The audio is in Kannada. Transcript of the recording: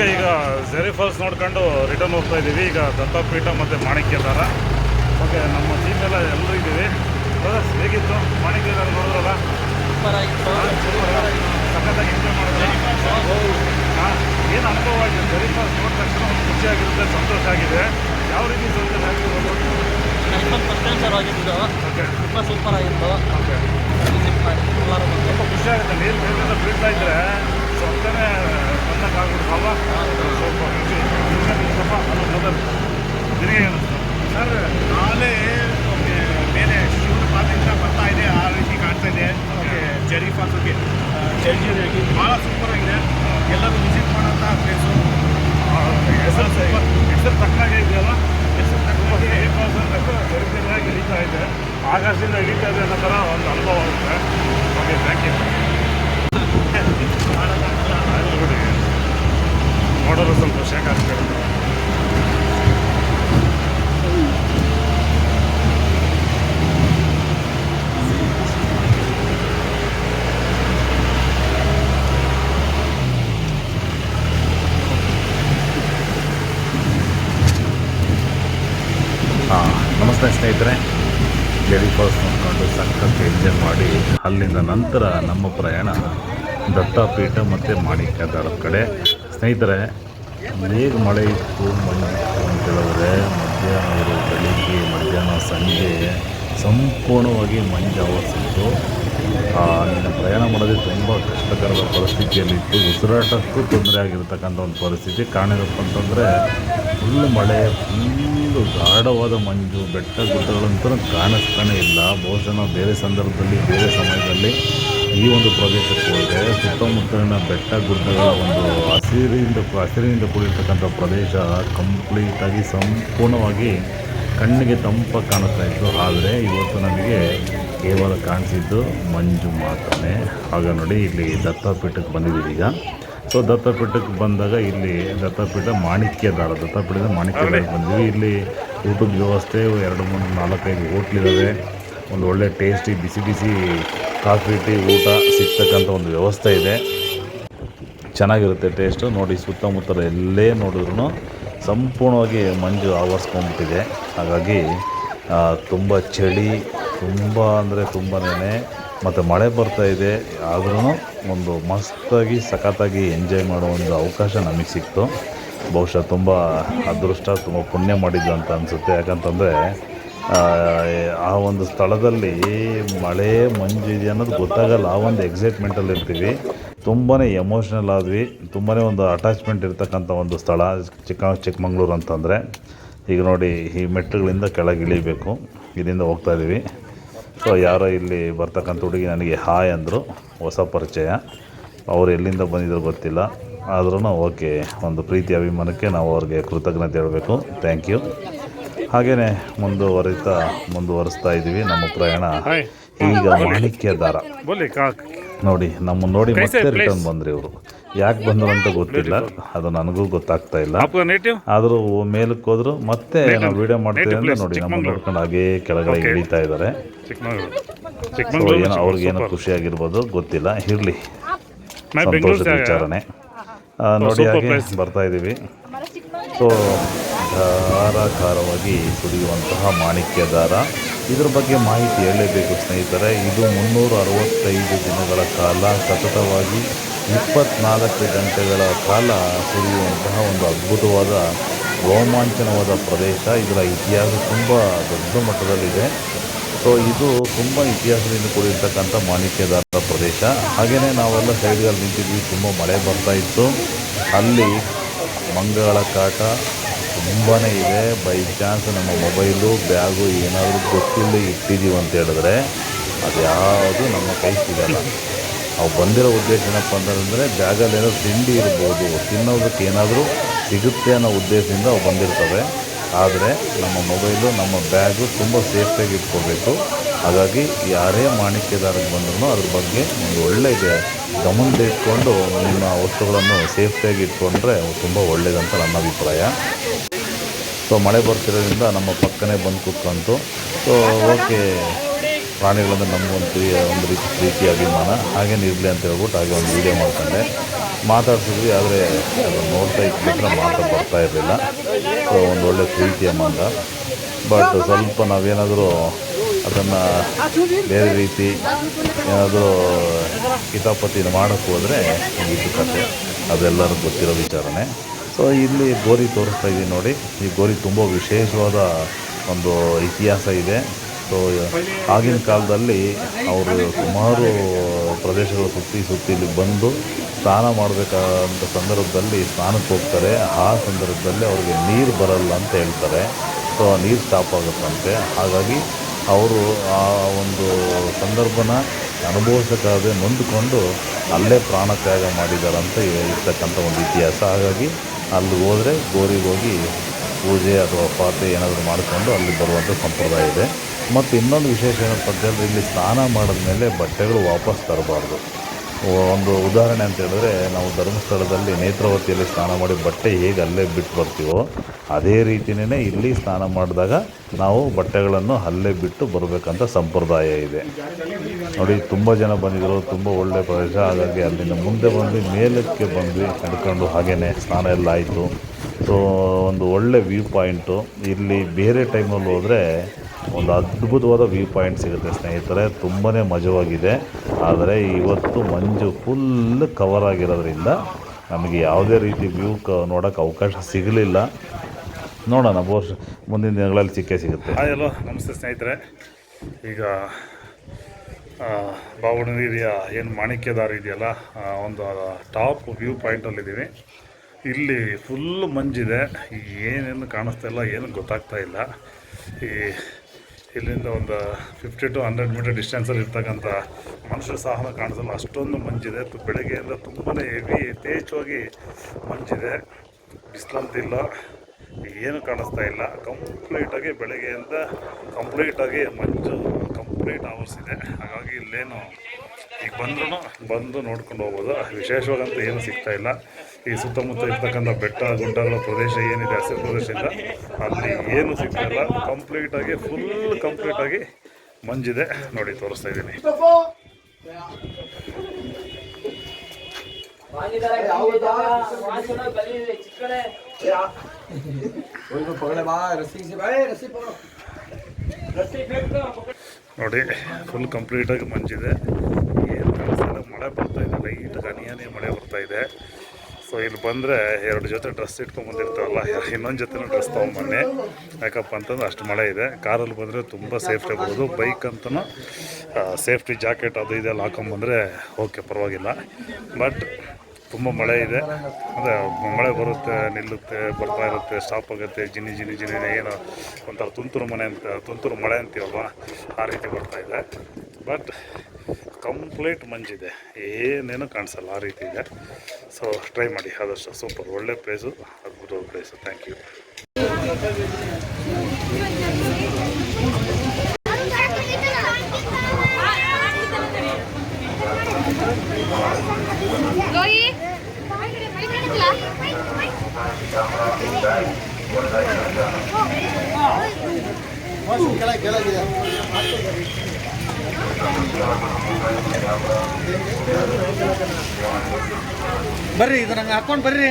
ಓಕೆ ಈಗ ಝೆರಿ ಫಾಲ್ಸ್ ನೋಡ್ಕೊಂಡು ರಿಟರ್ನ್ ಹೋಗ್ತಾ ಇದ್ದೀವಿ? ಈಗ ದತ್ತಪೀಠ ಮತ್ತು ಮಾಣಿಕ್ಯದಾರ. ಓಕೆ ನಮ್ಮ ಟೀಮ್ ಎಲ್ಲ ಎಲ್ಲರೂ ಇದ್ದೀವಿ. ಬ್ರದರ್ಸ್ ಹೇಗಿತ್ತು? ಮಾಣಿಕ್ಯದಾರ ನೋಡಿದ್ರಲ್ಲ? ಸೂಪರ್ ಆಗಿತ್ತು. ಸಖತ್ತಾಗಿ ಎಂಜಾಯ್ ಮಾಡಿದ್ರೆ? ಹಾಂ ಏನು ಅನುಭವ ಆಗಿದೆ ಝೆರಿ ಫಾಲ್ಸ್ ನೋಡಿದ ತಕ್ಷಣ ಒಂದು ಖುಷಿಯಾಗಿರುತ್ತೆ ಸಂತೋಷ ಆಗಿದೆ. ಯಾವ ರೀತಿ ಸಂತೋಷ ಆಗಿರ್ಬೋದು ಸರ್ ಓಕೆ ತುಂಬ ಸೂಪರ್ ಆಗಿತ್ತು. ಓಕೆ ಬಂದು ತುಂಬ ಖುಷಿ ಆಗುತ್ತೆ. ನೀರು ಬೇರೆ ಬೀಳ್ತಾ ಇದ್ರೆ ಬಂದಂಗಾಗ್ಬಿಡ್ತು ಅಲ್ವಾ ಸ್ವಲ್ಪ ಖುಷಿ ಸ್ವಲ್ಪ ಮೊದಲು ನಿನಗೆ ಸರ್ ನಾಳೆ ಮೇಲೆ ಶಿವನ ಪಾದದಿಂದ ಬರ್ತಾ ಇದೆ ಆ ರೀತಿ ಕಾಣ್ತಾ ಇದೆ ಓಕೆ ಜರಿ ಫಾಲ್ಸ್ ಓಕೆ ಜರ್ಜರಿಯಾಗಿ ಭಾಳ ಸೂಪರ್ ಎಲ್ಲರೂ ವಿಸಿಟ್ ಮಾಡೋಂಥ ಪ್ಲೇಸು ಹೆಸರು super. ಹೆಸರು ತಕ್ಕನಾಗೆ ಇದೆಯಲ್ಲ ಹೆಸರು ಏ ಪಾಸ್ ಅಂತ ಜರಿಜರಿಯಾಗಿ ಇಳಿತಾ ಇದೆ ಆಕಾಶದಿಂದ ಹಿಡಿತಾ ಇದೆ ಅನ್ನೋ ಥರ ಒಂದು ಅನುಭವ ಆಗುತ್ತೆ ಓಕೆ ಥ್ಯಾಂಕ್ ಯು ಬಿಡಿ ನೋಡೋರು ಸ್ವಲ್ಪ ಶೇಕ್ ಆಗ್ತಿರುತ್ತೆ ಹಾಂ ಸ್ನೇಹಿತರೆ ಗೆರಿ ಫಾಲ್ಸ್ ನೋಡಿಕೊಂಡು ಸಖತ್ ಎಂಜಾಯ್ ಮಾಡಿ, ಅಲ್ಲಿಂದ ನಂತರ ನಮ್ಮ ಪ್ರಯಾಣ ದತ್ತಾಪೀಠ ಮತ್ತು ಮಾಣಿಕ್ಯದಾಳದ ಕಡೆ. ಸ್ನೇಹಿತರೆ ಹೇಗೆ ಮಳೆ ಇತ್ತು ಮಳೆ ಅಂತ ಹೇಳಿದ್ರೆ ಮಧ್ಯಾಹ್ನ ಬೆಳಿಗ್ಗೆ, ಮಧ್ಯಾಹ್ನ ಸಂಜೆ ಸಂಪೂರ್ಣವಾಗಿ ಮಂಜು ಆವರಿಸಿತ್ತು ಪ್ರಯಾಣ ಮಾಡೋದೇ ತುಂಬ ಕಷ್ಟಕರದ ಪರಿಸ್ಥಿತಿಯಲ್ಲಿತ್ತು ಉಸಿರಾಟಕ್ಕೂ ತೊಂದರೆ ಆಗಿರ್ತಕ್ಕಂಥ ಒಂದು ಪರಿಸ್ಥಿತಿ. ಕಾರಣ ಏನಪ್ಪ ಅಂತಂದರೆ ಫುಲ್ ಮಳೆ ಫುಲ್ಲು ಗಾಢವಾದ ಮಂಜು, ಬೆಟ್ಟ ಗುಡ್ಡಗಳಂತೂ ಕಾಣಿಸ್ತಾನೆ ಇಲ್ಲ. ಬಹುಶಃ ನಾವು ಬೇರೆ ಸಂದರ್ಭದಲ್ಲಿ, ಬೇರೆ ಸಮಯದಲ್ಲಿ ಈ ಒಂದು ಪ್ರದೇಶಕ್ಕೆ ಹೋದರೆ ಸುತ್ತಮುತ್ತಲಿನ ಬೆಟ್ಟ ಗುಡ್ಡಗಳ ಒಂದು ಹಸಿರಿನಿಂದ ಹಸಿರಿನಿಂದ ಕೂಡಿರ್ತಕ್ಕಂಥ ಪ್ರದೇಶ ಕಂಪ್ಲೀಟಾಗಿ ಸಂಪೂರ್ಣವಾಗಿ ಕಣ್ಣಿಗೆ ತಂಪಾಗಿ ಕಾಣಿಸ್ತಾ ಇತ್ತು. ಆದರೆ ಇವತ್ತು ನಮಗೆ ಕೇವಲ ಕಾಣಿಸಿದ್ದು ಮಂಜು ಮಾತ್ರನೇ. ಆಗ ನೋಡಿ ಇಲ್ಲಿ ದತ್ತಪೀಠಕ್ಕೆ ಬಂದಿದ್ದೀವಿ ಈಗ. ಸೊ ದತ್ತಪೀಠಕ್ಕೆ ಬಂದಾಗ ಇಲ್ಲಿ ದತ್ತಪೀಠ ಮಾಣಿಕ್ಯದಾಳ ದತ್ತಪೀಠದ ಮಾಣಿಕ್ಯದಾಳಕ್ಕೆ ಬಂದ್ವಿ. ಇಲ್ಲಿ ಊಟದ ವ್ಯವಸ್ಥೆ ಎರಡು ಮೂರು ನಾಲ್ಕೈದು ಹೋಟ್ಲಿದ್ದಾವೆ ಒಂದು ಒಳ್ಳೆ ಟೇಸ್ಟಿ ಬಿಸಿ ಬಿಸಿ ಕಾಫಿ ಟೀ ಊಟ ಸಿಗ್ತಕ್ಕಂಥ ಒಂದು ವ್ಯವಸ್ಥೆ ಇದೆ. ಚೆನ್ನಾಗಿರುತ್ತೆ ಟೇಸ್ಟು. ನೋಡಿ ಸುತ್ತಮುತ್ತಲ ಎಲ್ಲೇ ನೋಡಿದ್ರು ಸಂಪೂರ್ಣವಾಗಿ ಮಂಜು ಆವರಿಸ್ಕೊಂಡ್ಬಿಟ್ಟಿದೆ. ಹಾಗಾಗಿ ತುಂಬ ಚಳಿ ತುಂಬ ಅಂದರೆ ತುಂಬನೇ ಮತ್ತು ಮಳೆ ಬರ್ತಾ ಇದೆ, ಆದ್ರೂ ಒಂದು ಮಸ್ತಾಗಿ, ಸಖತ್ತಾಗಿ ಎಂಜಾಯ್ ಮಾಡೋ ಒಂದು ಅವಕಾಶ ನಮಗೆ ಸಿಕ್ತು. ಬಹುಶಃ ತುಂಬ ಅದೃಷ್ಟ, ತುಂಬ ಪುಣ್ಯ ಮಾಡಿದ್ದು ಅಂತ ಅನಿಸುತ್ತೆ. ಯಾಕಂತಂದರೆ, ಆ ಒಂದು ಸ್ಥಳದಲ್ಲಿ ಮಳೆ ಮಂಜು ಇದೆ ಅನ್ನೋದು ಗೊತ್ತಾಗಲ್ಲ. ಆ ಒಂದು ಎಕ್ಸೈಟ್ಮೆಂಟಲ್ಲಿ ಇರ್ತೀವಿ. ತುಂಬಾ ಎಮೋಷ್ನಲ್ ಆದ್ವಿ. ತುಂಬಾ ಒಂದು ಅಟ್ಯಾಚ್ಮೆಂಟ್ ಇರ್ತಕ್ಕಂಥ ಒಂದು ಸ್ಥಳ, ಚಿಕ್ಕ, ಚಿಕ್ಕಮಂಗ್ಳೂರು ಅಂತಂದರೆ. ಈಗ ನೋಡಿ, ಈ ಮೆಟ್ಟುಗಳಿಂದ ಕೆಳಗೆ ಇಳಿಬೇಕು. ಹೋಗ್ತಾ ಇದ್ದೀವಿ ಸೊ ಯಾರೋ ಇಲ್ಲಿ ಬರ್ತಕ್ಕಂಥ ಹುಡುಗಿ ನನಗೆ ಹಾಯ್ ಅಂದರು, ಹೊಸ ಪರಿಚಯ. ಅವರು ಎಲ್ಲಿಂದ ಬಂದಿದ್ರು ಗೊತ್ತಿಲ್ಲ. ಆದ್ರೂ ಓಕೆ, ಒಂದು ಪ್ರೀತಿ ಅಭಿಮಾನಕ್ಕೆ ನಾವು ಅವ್ರಿಗೆ ಕೃತಜ್ಞತೆ ಹೇಳಬೇಕು. ಥ್ಯಾಂಕ್ ಯು ಹಾಗೆಯೇ ಮುಂದುವರಿತಾ, ಮುಂದುವರಿಸ್ತಾ ಇದ್ದೀವಿ ನಮ್ಮ ಪ್ರಯಾಣ. ಈಗ ಮಾಣಿಕ್ಯದಾರ. ನೋಡಿ ನಮ್ಮ ನೋಡಿ ಮತ್ತೆ ರಿಟರ್ನ್ ಬಂದ್ರಿ ಇವರು. ಯಾಕೆ ಬಂದರು ಅಂತ ಗೊತ್ತಿಲ್ಲ. ಅದು ನನಗೂ ಗೊತ್ತಾಗ್ತಾ ಇಲ್ಲ. ಆದರೂ ಮೇಲಕ್ಕೆ ಹೋದ್ರು ಮತ್ತೆ ನಾವು ವಿಡಿಯೋ ಮಾಡ್ತೀವಿ ಅಂದ್ರೆ ನೋಡಿ ನಮ್ಮ ನೋಡ್ಕೊಂಡು ಹಾಗೇ ಕೆಳಗಡೆ ಇಳಿತಾ ಇದ್ದಾರೆ. ಏನೋ ಅವ್ರಿಗೇನೋ ಖುಷಿಯಾಗಿರ್ಬೋದು ಗೊತ್ತಿಲ್ಲ. ಇರಲಿ. ಸಂತೋಷದ ವಿಚಾರಣೆ. ನೋಡಿ ಹಾಗೆ ಬರ್ತಾ ಇದ್ದೀವಿ ಸೊ ಧಾರಾಕಾರವಾಗಿ ಸುರಿಯುವಂತಹ ಮಾಣಿಕ್ಯದಾರ. ಇದ್ರ ಬಗ್ಗೆ ಮಾಹಿತಿ ಹೇಳಲೇಬೇಕು ಸ್ನೇಹಿತರೆ, ಇದು ಮುನ್ನೂರ ಅರವತ್ತೈದು ದಿನಗಳ ಕಾಲ, ಸತತವಾಗಿ ಇಪ್ಪತ್ನಾಲ್ಕು ಗಂಟೆಗಳ ಕಾಲ ಸುರಿಯುವಂತಹ ಒಂದು ಅದ್ಭುತವಾದ ರೋಮಾಂಚನವಾದ ಪ್ರದೇಶ. ಇದರ ಇತಿಹಾಸ ತುಂಬ ದೊಡ್ಡ ಮಟ್ಟದಲ್ಲಿದೆ. ಸೊ ಇದು ತುಂಬ ಇತಿಹಾಸದಿಂದ ಕೂಡಿರ್ತಕ್ಕಂಥ ಮಾಣಿಕ್ಯದಾರ ಪ್ರದೇಶ. ಹಾಗೆಯೇ ನಾವೆಲ್ಲ ಸೈಡ್ಗಳಲ್ಲಿ ನಿಂತಿದ್ವಿ, ತುಂಬ ಮಳೆ ಬರ್ತಾ ಇತ್ತು. ಅಲ್ಲಿ ಮಂಗಗಳ ಕಾಟ ತುಂಬಾ ಇದೆ. ಬೈ ಚಾನ್ಸ್ ನಮ್ಮ ಮೊಬೈಲು ಬ್ಯಾಗು ಏನಾದರೂ ಗೊತ್ತಿಲ್ಲದೆ ಇಟ್ಟಿದ್ದೀವಿ ಅಂತ ಹೇಳಿದ್ರೆ ಅದು ಯಾವುದು ನಮ್ಮ ಕೈ ಸಿಗಲ್ಲ. ಅವು ಬಂದಿರೋ ಉದ್ದೇಶ ಏನಪ್ಪ ಅಂತಂದರೆ ಬ್ಯಾಗಲ್ಲಿ ಏನಾದರೂ ತಿಂಡಿ ಇರ್ಬೋದು, ತಿನ್ನೋದಕ್ಕೆ ಏನಾದರೂ ಸಿಗುತ್ತೆ ಅನ್ನೋ ಉದ್ದೇಶದಿಂದ ಅವು ಬಂದಿರ್ತವೆ. ಆದರೆ ನಮ್ಮ ಮೊಬೈಲು ನಮ್ಮ ಬ್ಯಾಗು ತುಂಬ ಸೇಫ್ಟಿಯಾಗಿ ಇಟ್ಕೋಬೇಕು. ಹಾಗಾಗಿ ಯಾರೇ ಮಾಣಿಕ್ಯದಾರಕ್ಕೆ ಬಂದ್ರೂ ಅದ್ರ ಬಗ್ಗೆ ಒಂದು ಒಳ್ಳೆಯ ಗಮನದಲ್ಲಿಟ್ಕೊಂಡು ನಿಮ್ಮ ವಸ್ತುಗಳನ್ನು ಸೇಫ್ಟಿಯಾಗಿ ಇಟ್ಕೊಂಡ್ರೆ ತುಂಬ ಒಳ್ಳೆಯದಂತ ನನ್ನ ಅಭಿಪ್ರಾಯ. ಸೊ ಮಳೆ ಬರ್ತಿರೋದ್ರಿಂದ ನಮ್ಮ ಪಕ್ಕನೇ ಬಂದು ಕೂತ್ಕೊಂತು. ಸೊ ಓಕೆ ಪ್ರಾಣಿಗಳನ್ನು ನಮಗೊಂದು ಒಂದು ರೀತಿ ಪ್ರೀತಿ, ಅಭಿಮಾನ ಹಾಗೇನು ಇರಲಿ ಅಂತ ಹೇಳ್ಬಿಟ್ಟು ಹಾಗೆ ಒಂದು ವೀಡಿಯೋ ಮಾಡ್ಕೊಂಡೆ. ಮಾತಾಡ್ಸಿದ್ವಿ, ಆದರೆ ನೋಡ್ತಾ ಇದ್ಬಿಟ್ರೆ ಮಾತ್ರ ಬರ್ತಾ ಇರಲಿಲ್ಲ. ಸೊ ಒಂದು ಒಳ್ಳೆ ಪ್ರೀತಿಯ ಮಂದ ಬಟ್ ಸ್ವಲ್ಪ ನಾವೇನಾದರೂ ಅದನ್ನು ಬೇರೆ ರೀತಿ ಏನಾದರೂ ಹಿತಾಪತಿನ ಮಾಡೋಕ್ಕೆ ಹೋದರೆ ಇದು ಕತೆ. ಅದೆಲ್ಲರೂ ಗೊತ್ತಿರೋ ವಿಚಾರನೇ ಸೊ ಇಲ್ಲಿ ಗೋರಿ ತೋರಿಸ್ತಾ ಇದ್ದೀನಿ ನೋಡಿ. ಈ ಗೋರಿ ತುಂಬ ವಿಶೇಷವಾದ ಒಂದು ಇತಿಹಾಸ ಇದೆ. ಸೊ ಆಗಿನ ಕಾಲದಲ್ಲಿ ಅವರು ಸುಮಾರು ಪ್ರದೇಶಗಳು ಸುತ್ತಿ ಸುತ್ತಿ ಇಲ್ಲಿ ಬಂದು ಸ್ನಾನ ಮಾಡಬೇಕಾದಂಥ ಸಂದರ್ಭದಲ್ಲಿ ಸ್ನಾನಕ್ಕೆ ಹೋಗ್ತಾರೆ. ಆ ಸಂದರ್ಭದಲ್ಲಿ ಅವ್ರಿಗೆ ನೀರು ಬರಲ್ಲ ಅಂತ ಹೇಳ್ತಾರೆ. ಸೊ ನೀರು ಸ್ಟಾಪ್ ಆಗುತ್ತಂತೆ. ಹಾಗಾಗಿ ಅವರು ಆ ಒಂದು ಸಂದರ್ಭನ ಅನುಭವಿಸೋಕ್ಕಾಗದೆ ನೊಂದುಕೊಂಡು ಅಲ್ಲೇ ಪ್ರಾಣ ತ್ಯಾಗ ಮಾಡಿದ್ದಾರಂತ ಇರ್ತಕ್ಕಂಥ ಒಂದು ಇತಿಹಾಸ. ಹಾಗಾಗಿ ಅಲ್ಲಿ ಹೋದರೆ ಗೋರಿಗೆ ಹೋಗಿ ಪೂಜೆ ಅಥವಾ ಪಾತ್ರೆ ಏನಾದರೂ ಮಾಡಿಕೊಂಡು ಅಲ್ಲಿ ಬರುವಂಥ ಸಂಪ್ರದಾಯ ಇದೆ. ಮತ್ತು ಇನ್ನೊಂದು ವಿಶೇಷ ಏನಪ್ಪ ಇಲ್ಲಿ ಸ್ನಾನ ಮಾಡಿದ್ಮೇಲೆ ಬಟ್ಟೆಗಳು ವಾಪಸ್ ತರಬಾರ್ದು. ಒಂದು ಉದಾಹರಣೆ ಅಂತ ಹೇಳಿದ್ರೆ, ನಾವು ಧರ್ಮಸ್ಥಳದಲ್ಲಿ ನೇತ್ರಾವತಿಯಲ್ಲಿ ಸ್ನಾನ ಮಾಡಿ ಬಟ್ಟೆ ಹೇಗೆ ಅಲ್ಲೇ ಬಿಟ್ಟು ಬರ್ತೀವೋ, ಅದೇ ರೀತಿಯೇ ಇಲ್ಲಿ ಸ್ನಾನ ಮಾಡಿದಾಗ ನಾವು ಬಟ್ಟೆಗಳನ್ನು ಅಲ್ಲೇ ಬಿಟ್ಟು ಬರಬೇಕಂತ ಸಂಪ್ರದಾಯ ಇದೆ. ನೋಡಿ, ತುಂಬ ಜನ ಬಂದಿದ್ದರು ತುಂಬ ಒಳ್ಳೆಯ ಪ್ರದೇಶ. ಹಾಗಾಗಿ ಅಲ್ಲಿಂದ ಮುಂದೆ ಬಂದು ಮೇಲಕ್ಕೆ ಬಂದು ನಡ್ಕೊಂಡು ಹಾಗೇ ಸ್ನಾನ ಎಲ್ಲ ಆಯಿತು. ಸೊ ಒಂದು ಒಳ್ಳೆ ವ್ಯೂ ಪಾಯಿಂಟು ಇಲ್ಲಿ ಬೇರೆ ಟೈಮಲ್ಲಿ ಹೋದರೆ ಒಂದು ಅದ್ಭುತವಾದ ವ್ಯೂ ಪಾಯಿಂಟ್ ಸಿಗುತ್ತೆ ಸ್ನೇಹಿತರೆ ತುಂಬಾ ಮಜವಾಗಿದೆ. ಆದರೆ ಇವತ್ತು ಮಂಜು ಫುಲ್ ಕವರ್ ಆಗಿರೋದ್ರಿಂದ ನಮಗೆ ಯಾವುದೇ ರೀತಿ ವ್ಯೂ ಕ ನೋಡೋಕ್ಕೆ ಅವಕಾಶ ಸಿಗಲಿಲ್ಲ. ನೋಡೋಣ, ಬಹುಶಃ ಮುಂದಿನ ದಿನಗಳಲ್ಲಿ ಸಿಕ್ಕೇ ಸಿಗುತ್ತೆ. ಹಲೋ, ನಮಸ್ತೆ ಸ್ನೇಹಿತರೆ. ಈಗ ಬಾವಣಗಿರಿಯ ಏನು ಮಾಣಿಕ್ಯದಾರ ಇದೆಯಲ್ಲ ಒಂದು ಟಾಪ್ ವ್ಯೂ ಪಾಯಿಂಟಲ್ಲಿದ್ದೀವಿ ಇಲ್ಲಿ ಫುಲ್ ಮಂಜಿದೆ ಏನೇನು ಕಾಣಿಸ್ತಾ ಇಲ್ಲ, ಏನು ಗೊತ್ತಾಗ್ತಾ ಇಲ್ಲ. ಈ ಇಲ್ಲಿಂದ ಒಂದು ಫಿಫ್ಟಿ ಟು ಹಂಡ್ರೆಡ್ ಮೀಟರ್ ಡಿಸ್ಟೆನ್ಸಲ್ಲಿ ಇರ್ತಕ್ಕಂಥ ಮನುಷ್ಯ ಸಾಹನ ಕಾಣಿಸಲ್ಲ ಅಷ್ಟೊಂದು ಮಂಜಿದೆ. ಬೆಳಗ್ಗೆಯಿಂದ ತುಂಬಾ ಹೆವಿ ಯಥೇಚ್ಛವಾಗಿ ಮಂಜಿದೆ. ಬಿಸಿಲಂತಿಲ್ಲ. ಏನು ಕಾಣಿಸ್ತಾ ಇಲ್ಲ. ಕಂಪ್ಲೀಟಾಗಿ ಬೆಳಗ್ಗೆಯಿಂದ ಕಂಪ್ಲೀಟಾಗಿ ಮಂಜು ಕಂಪ್ಲೀಟ್ ಅವರ್ಸ್ ಇದೆ. ಹಾಗಾಗಿ ಇಲ್ಲೇನು, ಈಗ ಬಂದ್ರೂ ಬಂದು ನೋಡ್ಕೊಂಡು ಹೋಗ್ಬೋದು. ವಿಶೇಷವಾಗಂತೂ ಏನು ಸಿಗ್ತಾ ಇಲ್ಲ. ಈ ಸುತ್ತಮುತ್ತ ಇರ್ತಕ್ಕಂಥ ಬೆಟ್ಟ ಗುಡ್ಡಗಳ ಪ್ರದೇಶ ಏನಿದೆ ಹಸಿರು ಪ್ರದೇಶದಿಂದ ಅಲ್ಲಿ ಏನು ಸಿಗ್ತಾಯಿಲ್ಲ ಕಂಪ್ಲೀಟಾಗಿ ಫುಲ್ ಕಂಪ್ಲೀಟಾಗಿ ಮಂಜಿದೆ ನೋಡಿ, ತೋರಿಸ್ತಾ ಇದ್ದೀನಿ. ನೋಡಿ ಫುಲ್ ಕಂಪ್ಲೀಟಾಗಿ ಮಂಜಿದೆ. ಏನು ಮಳೆ ಬರ್ತಾ ಇದೆ ಲೈಟ್ ಗನಿಯಾನೇ ಮಳೆ ಬರ್ತಾ ಇದೆ. ಸೊ ಇಲ್ಲಿ ಬಂದರೆ ಎರಡು ಜೊತೆ ಡ್ರೆಸ್ ಇಟ್ಕೊಂಡು ಬಂದಿರ್ತಾವಲ್ಲ ಇನ್ನೊಂದು ಜೊತೆ ಡ್ರೆಸ್ ತೊಗೊಂಬನ್ನಿ. ಯಾಕಪ್ಪ ಅಂತಂದ್ರೆ ಅಷ್ಟು ಮಳೆ ಇದೆ. ಕಾರಲ್ಲಿ ಬಂದರೆ ತುಂಬ ಸೇಫ್ಟಿ ಆಗ್ಬೋದು. ಬೈಕ್ ಅಂತಲೂ ಸೇಫ್ಟಿ ಜಾಕೆಟ್ ಅದು ಇದೆಲ್ಲ ಹಾಕೊಂಬಂದರೆ ಓಕೆ ಪರವಾಗಿಲ್ಲ. ಬಟ್ ತುಂಬ ಮಳೆ ಇದೆ. ಅಂದರೆ ಮಳೆ ಬರುತ್ತೆ, ನಿಲ್ಲುತ್ತೆ, ಬರ್ತಾ ಇರುತ್ತೆ ಸ್ಟಾಪ್ ಆಗುತ್ತೆ, ಜಿನಿ ಜಿನಿ ಜಿನಿ ಏನೋ ಒಂಥರ ತುಂತುರು ಮನೆ ಅಂತ, ತುಂತುರು ಮಳೆ ಅಂತೀವಲ್ವ? ಆ ರೀತಿ ಬರ್ತಾ ಇದೆ. ಬಟ್ ಕಂಪ್ಲೀಟ್ ಮಂಜಿದೆ ಏನೇನು ಕಾಣಿಸಲ್ಲ ಆ ರೀತಿ ಇದೆ ಸೊ ಟ್ರೈ ಮಾಡಿ ಆದಷ್ಟು ಸೂಪರ್ ಒಳ್ಳೆ ಪ್ಲೇಸು ಅದ್ಭುತವಾದ ಪ್ಲೇಸು ಥ್ಯಾಂಕ್ ಯು Loi. ಬರ್ರಿ ಇದು ನಂಗೆ ಹಾಕೊಂಡು ಬರ್ರಿ.